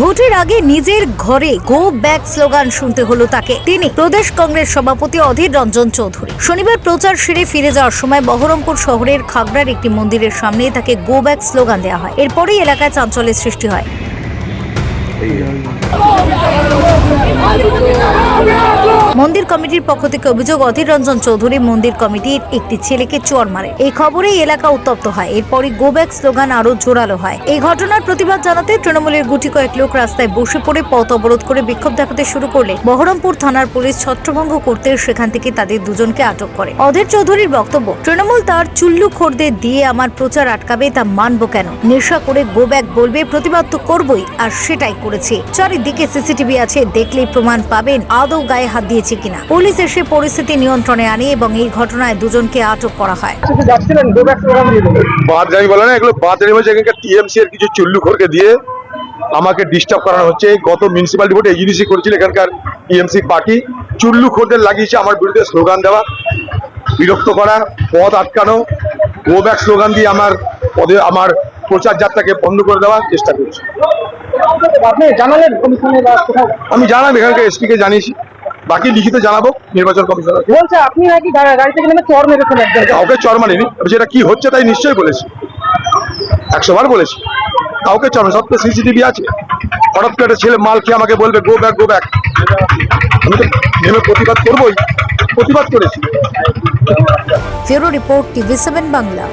ভোটের আগে নিজের ঘরে গো ব্যাক স্লোগান শুনতে হলো তাকে। তিনি প্রদেশ কংগ্রেস সভাপতি অধীর রঞ্জন চৌধুরী। শনিবার প্রচার সেরে ফিরে যাওয়ার সময় বহরমপুর শহরের খাগড়ার একটি মন্দিরের সামনে তাকে গো ব্যাক স্লোগান দেওয়া হয়। এরপরেই এলাকায় চাঞ্চল্যের সৃষ্টি হয়। মন্দির কমিটির পক্ষ থেকে অভিযোগ, অধীর রঞ্জন চৌধুরী মন্দির কমিটির একটি ছেলেকে চোর মারে। এই খবরেই এলাকা উত্তপ্ত হয়। এরপরই গো ব্যাক স্লোগান আরও জোরালো হয়। এই ঘটনার প্রতিবাদ জানাতে তৃণমূলের গুটি কয়েক লোক রাস্তায় বসে পড়ে পথ অবরোধ করে বিক্ষোভ দেখাতে শুরু করলে বহরমপুর থানার পুলিশ ছত্রভঙ্গ করতে সেখান থেকে তাদের দুজনকে আটক করে। অধীর চৌধুরীর বক্তব্য, তৃণমূল তার চুল্লু খোরদের দিয়ে আমার প্রচার আটকাবে, তা মানবো কেন? নেশা করে গো ব্যাক বলবে, প্রতিবাদ তো করবই, আর সেটাই করেছি। চারিদিকে সিসিটিভি আছে, দেখলেই প্রমাণ পাবেন, আদৌ গায়ে হাত দিয়েছে কিনা। পুলিশ এসে পরিস্থিতি নিয়ন্ত্রণে আনে এবং এই ঘটনায় দুজনকে আটক করা হয়। বলে না এগুলো এখানকার টিএমসি এর কিছু চুল্লুখোরকে দিয়ে আমাকে ডিস্টার্ব করানো হচ্ছে। গত মিউনিসিপালিটি ভোটে এজিডিসি করেছিল এখানকার টিএমসি পার্টি চুল্লুখোরদের লাগিয়েছে আমার বিরুদ্ধে স্লোগান দেওয়া বিরক্ত করা পথ আটকানো গো ব্যাক স্লোগান দিয়ে আমার পদে আমার প্রচার যাত্রাকে বন্ধ করে দেওয়ার চেষ্টা করছে। আমি জানাব এখানকার এসপিকে জানিয়েছি। বাকি লিখিত জানাব নির্বাচন কমিশনার। বলছে আপনি নাকি গাড়ি থেকে নেমে চর মেরেছেন একজন কাউকে চর মানিনি যেটা কি হচ্ছে তাই নিশ্চয়ই বলেছি। একশো বার বলেছি। কাউকে চর সব তো সিসিটিভি আছে। হঠাৎ করে একটা ছেলে মাল খেয়ে আমাকে বলবে গো ব্যাক গো ব্যাক আমি তো নেমে প্রতিবাদ করবোই প্রতিবাদ করেছি। ফেরো রিপোর্ট টিভি সেভেন বাংলা।